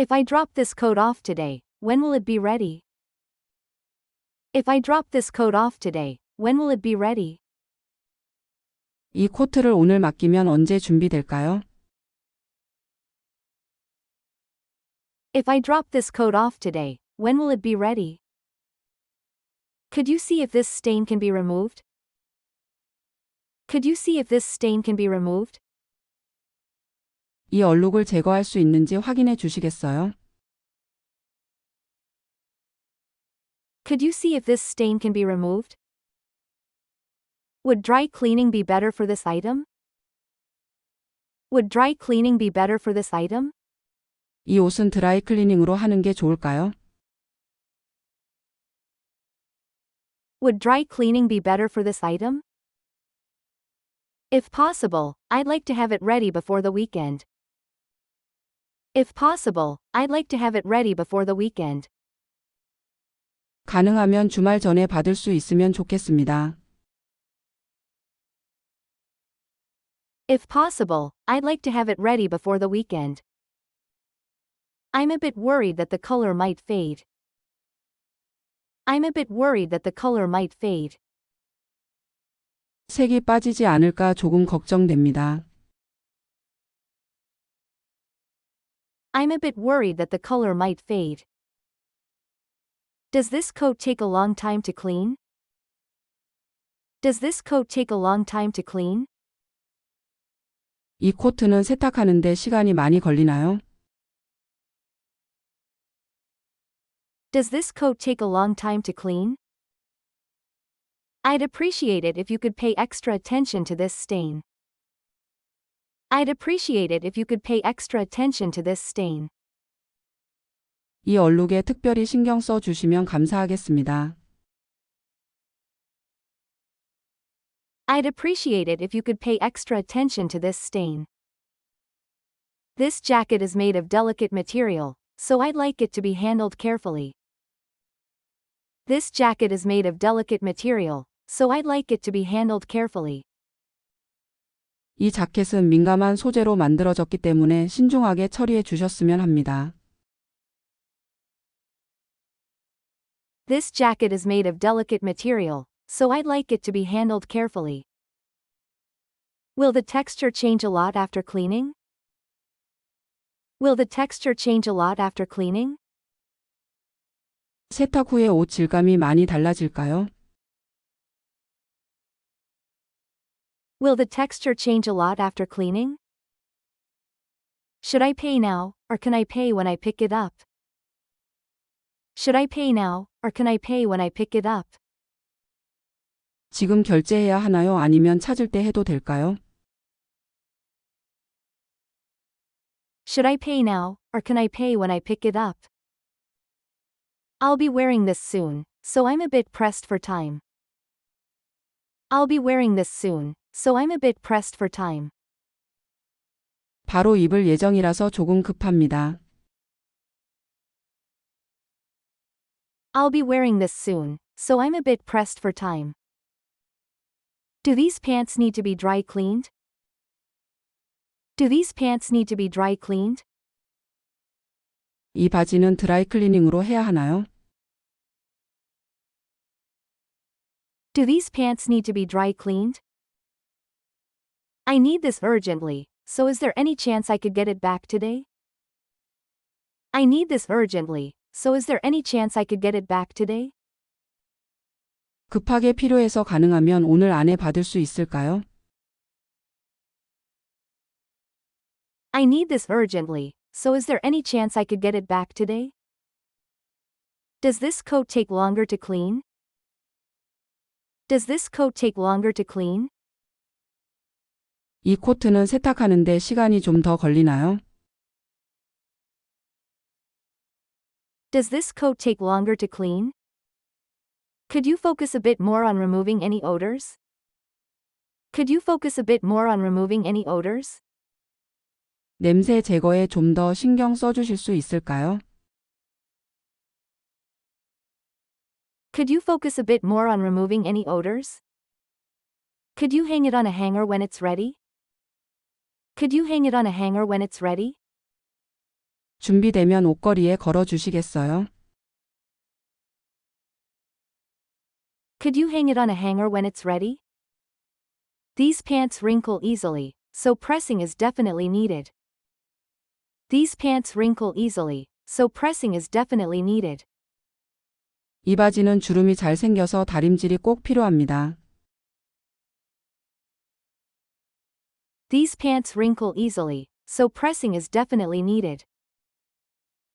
If I drop this coat off today, when will it be ready? If I drop this coat off today, when will it be ready? 이 코트를 오늘 맡기면 언제 준비될까요? If I drop this coat off today, when will it be ready? Could you see if this stain can be removed? Could you see if this stain can be removed? 이 얼룩을 제거할 수 있는지 확인해 주시겠어요? Could you see if this stain can be removed? Would dry cleaning be better for this item? Would dry cleaning be better for this item? 이 옷은 드라이 클리닝으로 하는 게 좋을까요? Would dry cleaning be better for this item? If possible, I'd like to have it ready before the weekend. If possible, I'd like to have it ready before the weekend. 가능하면 주말 전에 받을 수 있으면 좋겠습니다. If possible, I'd like to have it ready before the weekend. I'm a bit worried that the color might fade. I'm a bit worried that the color might fade. 색이 빠지지 않을까 조금 걱정됩니다. I'm a bit worried that the color might fade. Does this coat take a long time to clean? Does this coat take a long time to clean? 이 코트는 세탁하는데 시간이 많이 걸리나요? Does this coat take a long time to clean? I'd appreciate it if you could pay extra attention to this stain. I'd appreciate it if you could pay extra attention to this stain. 이 얼룩에 특별히 신경 써 주시면 감사하겠습니다. I'd appreciate it if you could pay extra attention to this stain. This jacket is made of delicate material, so I'd like it to be handled carefully. This jacket is made of delicate material, so I'd like it to be handled carefully. 이 자켓은 민감한 소재로 만들어졌기 때문에 신중하게 처리해 주셨으면 합니다. This jacket is made of delicate material, so I'd like it to be handled carefully. Will the texture change a lot after cleaning? Will the texture change a lot after cleaning? 세탁 후에 옷 질감이 많이 달라질까요? Will the texture change a lot after cleaning? Should I pay now, or can I pay when I pick it up? Should I pay now, or can I pay when I pick it up? 지금 결제해야 하나요? 아니면 찾을 때 해도 될까요? Should I pay now, or can I pay when I pick it up? I'll be wearing this soon, so I'm a bit pressed for time. I'll be wearing this soon, so I'm a bit pressed for time. 바로 입을 예정이라서 조금 급합니다. I'll be wearing this soon, so I'm a bit pressed for time. Do these pants need to be dry cleaned? Do these pants need to be dry cleaned? 이 바지는 드라이 클리닝으로 해야 하나요? Do these pants need to be dry cleaned? I need this urgently, so is there any chance I could get it back today? I need this urgently, so is there any chance I could get it back today? 급하게 필요해서 가능하면 오늘 안에 받을 수 있을까요? I need this urgently, so is there any chance I could get it back today? Does this coat take longer to clean? Does this coat take longer to clean? 이 코트는 세탁하는데 시간이 좀 더 걸리나요? Does this coat take longer to clean? Could you focus a bit more on removing any odors? Could you focus a bit more on removing any odors? 냄새 제거에 좀 더 신경 써 주실 수 있을까요? Could you focus a bit more on removing any odors? Could you hang it on a hanger when it's ready? Could you hang it on a hanger when it's ready? 준비되면 옷걸이에 걸어 주시겠어요? Could you hang it on a hanger when it's ready? These pants wrinkle easily, so pressing is definitely needed. These pants wrinkle easily, so pressing is definitely needed. 이 바지는 주름이 잘 생겨서 다림질이 꼭 필요합니다. These pants wrinkle easily, so pressing is definitely needed.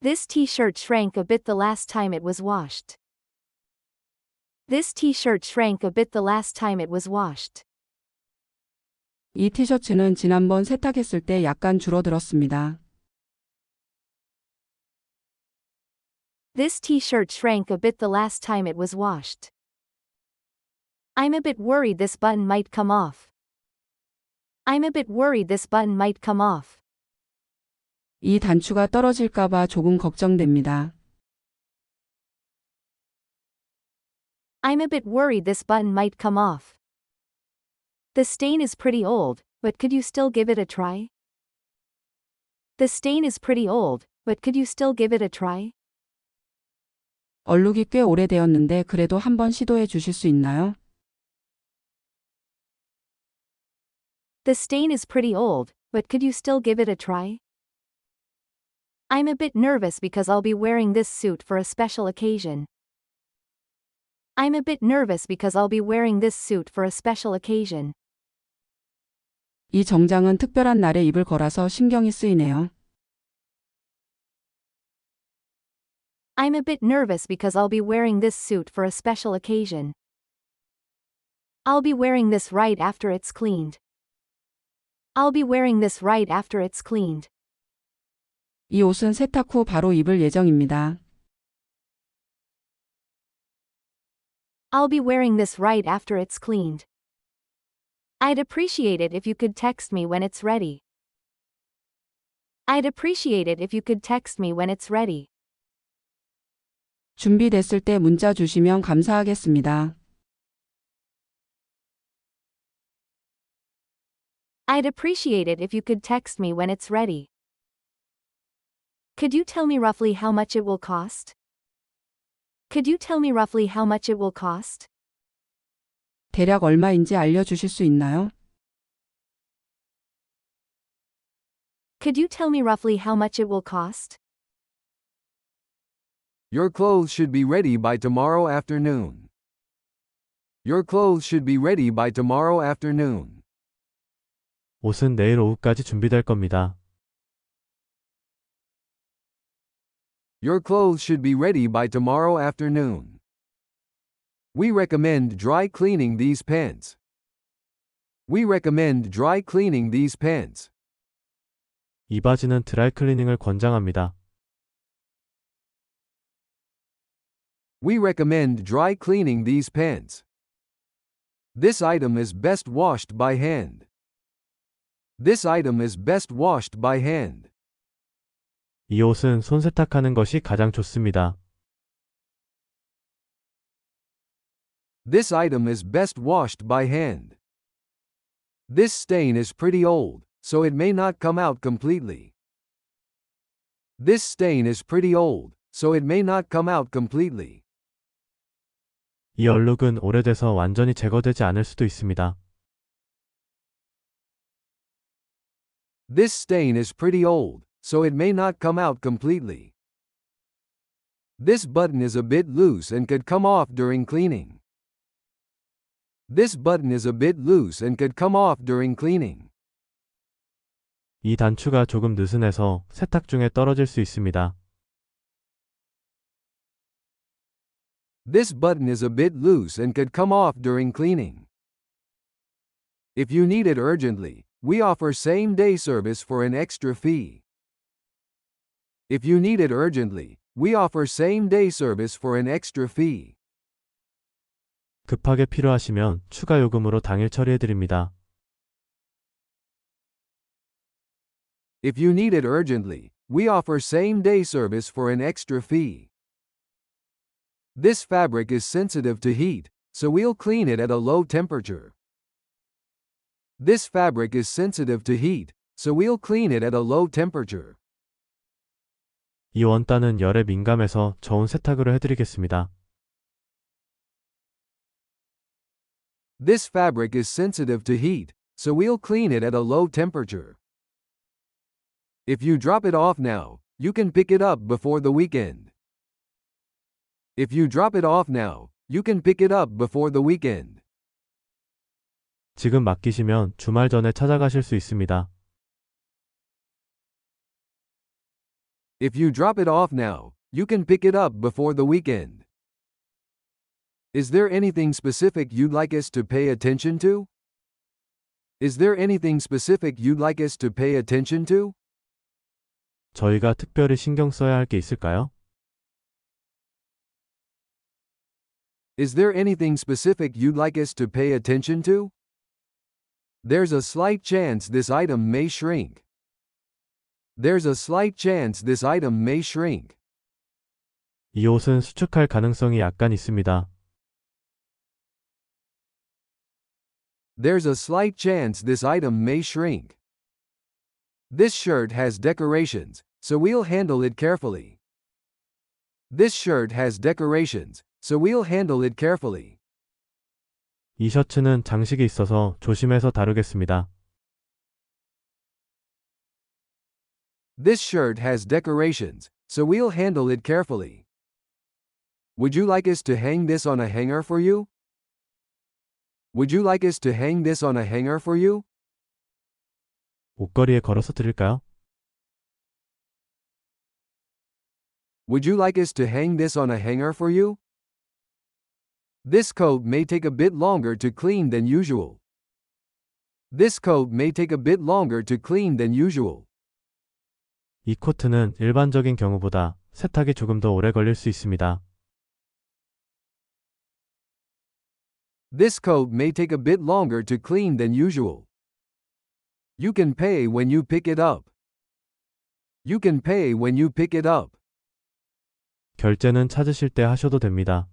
This t-shirt shrank a bit the last time it was washed. This t-shirt shrank a bit the last time it was washed. 이 티셔츠는 지난번 세탁했을 때 약간 줄어들었습니다. This t-shirt shrank a bit the last time it was washed. I'm a bit worried this button might come off. I'm a bit worried this button might come off. 이 단추가 떨어질까봐 조금 걱정됩니다. I'm a bit worried this button might come off. The stain is pretty old, but could you still give it a try? The stain is pretty old, but could you still give it a try? 얼룩이 꽤 오래되었는데 그래도 한번 시도해 주실 수 있나요? The stain is pretty old, but could you still give it a try? I'm a bit nervous because I'll be wearing this suit for a special occasion. I'm a bit nervous because I'll be wearing this suit for a special occasion. 이 정장은 특별한 날에 입을 거라서 신경이 쓰이네요. I'm a bit nervous because I'll be wearing this suit for a special occasion. I'll be wearing this right after it's cleaned. I'll be wearing this right after it's cleaned. 이 옷은 세탁 후 바로 입을 예정입니다. I'll be wearing this right after it's cleaned. I'd appreciate it if you could text me when it's ready. I'd appreciate it if you could text me when it's ready. 준비됐을 때 문자 주시면 감사하겠습니다. I'd appreciate it if you could text me when it's ready. Could you tell me roughly how much it will cost? Could you tell me roughly how much it will cost? 대략 얼마인지 알려주실 수 있나요? Could you tell me roughly how much it will cost? Your clothes should be ready by tomorrow afternoon. Your clothes should be ready by tomorrow afternoon. 옷은 내일 오후까지 준비될 겁니다. Your clothes should be ready by tomorrow afternoon. We recommend dry cleaning these pants. We recommend dry cleaning these pants. 이 바지는 드라이 클리닝을 권장합니다. We recommend dry cleaning these pants. This item is best washed by hand. This item is best washed by hand. 이 옷은 손 세탁하는 것이 가장 좋습니다. This item is best washed by hand. This stain is pretty old, so it may not come out completely. This stain is pretty old, so it may not come out completely. 이 얼룩은 오래돼서 완전히 제거되지 않을 수도 있습니다. This stain is pretty old, so it may not come out completely. This button is a bit loose and could come off during cleaning. This button is a bit loose and could come off during cleaning. 이 단추가 조금 느슨해서 세탁 중에 떨어질 수 있습니다. This button is a bit loose and could come off during cleaning. If you need it urgently, we offer same day service for an extra fee. If you need it urgently, we offer same day service for an extra fee. 급하게 필요하시면 추가 요금으로 당일 처리해 드립니다. If you need it urgently, we offer same day service for an extra fee. This fabric is sensitive to heat, so we'll clean it at a low temperature. This fabric is sensitive to heat, so we'll clean it at a low temperature. 이 원단은 열에 민감해서 저온 세탁으로 해드리겠습니다. This fabric is sensitive to heat, so we'll clean it at a low temperature. If you drop it off now, you can pick it up before the weekend. If you drop it off now, you can pick it up before the weekend. 지금 맡기시면 주말 전에 찾아가실 수 있습니다. If you drop it off now, you can pick it up before the weekend. Is there anything specific you'd like us to pay attention to? Is there anything specific you'd like us to pay attention to? 저희가 특별히 신경 써야 할 게 있을까요? Is there anything specific you'd like us to pay attention to? There's a slight chance this item may shrink. There's a slight chance this item may shrink. 이 옷은 수축할 가능성이 약간 있습니다. There's a slight chance this item may shrink. This shirt has decorations, so we'll handle it carefully. This shirt has decorations, so we'll handle it carefully. 이 셔츠는 장식이 있어서 조심해서 다루겠습니다. This shirt has decorations, so we'll handle it carefully. Would you like us to hang this on a hanger for you? Would you like us to hang this on a hanger for you? 옷걸이에 걸어서 드릴까요? Would you like us to hang this on a hanger for you? This coat may take a bit longer to clean than usual. This coat may take a bit longer to clean than usual. 이 코트는 일반적인 경우보다 세탁이 조금 더 오래 걸릴 수 있습니다. This coat may take a bit longer to clean than usual. You can pay when you pick it up. You can pay when you pick it up. 결제는 찾으실 때 하셔도 됩니다.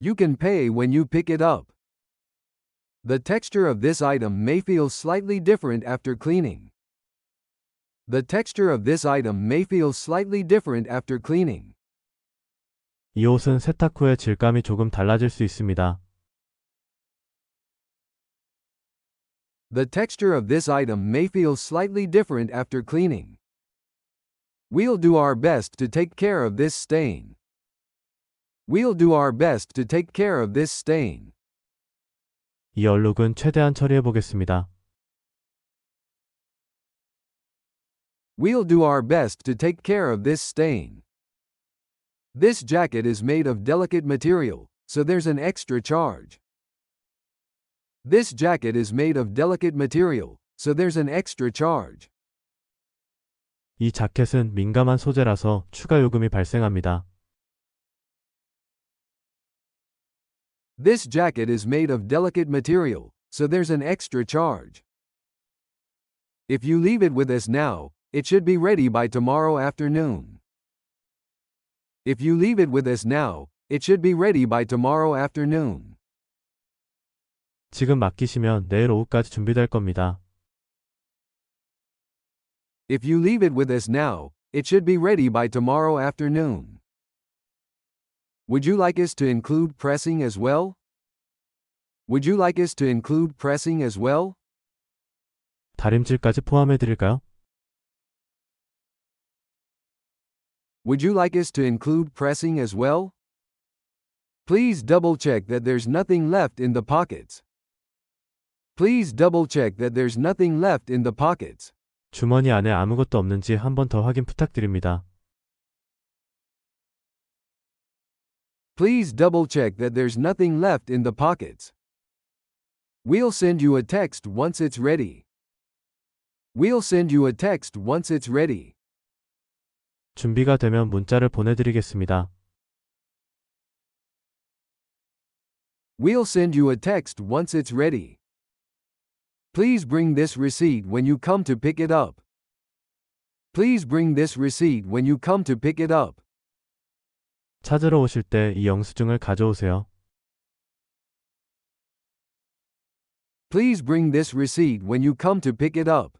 You can pay when you pick it up. The texture of this item may feel slightly different after cleaning. The texture of this item may feel slightly different after cleaning. 이 옷은 세탁 후에 질감이 조금 달라질 수 있습니다. The texture of this item may feel slightly different after cleaning. We'll do our best to take care of this stain. We'll do our best to take care of this stain. 이 얼룩은 최대한 처리해 보겠습니다. We'll do our best to take care of this stain. This jacket is made of delicate material, so there's an extra charge. This jacket is made of delicate material, so there's an extra charge. 이 자켓은 민감한 소재라서 추가 요금이 발생합니다. This jacket is made of delicate material, so there's an extra charge. If you leave it with us now, it should be ready by tomorrow afternoon. If you leave it with us now, it should be ready by tomorrow afternoon. 지금 맡기시면 내일 오후까지 준비될 겁니다. If you leave it with us now, it should be ready by tomorrow afternoon. Would you like us to include pressing as well? Would you like us to include pressing as well? 다림질까지 포함해 드릴까요? Would you like us to include pressing as well? Please double check that there's nothing left in the pockets. Please double check that there's nothing left in the pockets. 주머니 안에 아무것도 없는지 한 번 더 확인 부탁드립니다. Please double check that there's nothing left in the pockets. We'll send you a text once it's ready. We'll send you a text once it's ready. 준비가 되면 문자를 보내드리겠습니다. We'll send you a text once it's ready. Please bring this receipt when you come to pick it up. Please bring this receipt when you come to pick it up. 찾으러 오실 때 이 영수증을 가져오세요. Please bring this receipt when you come to pick it up.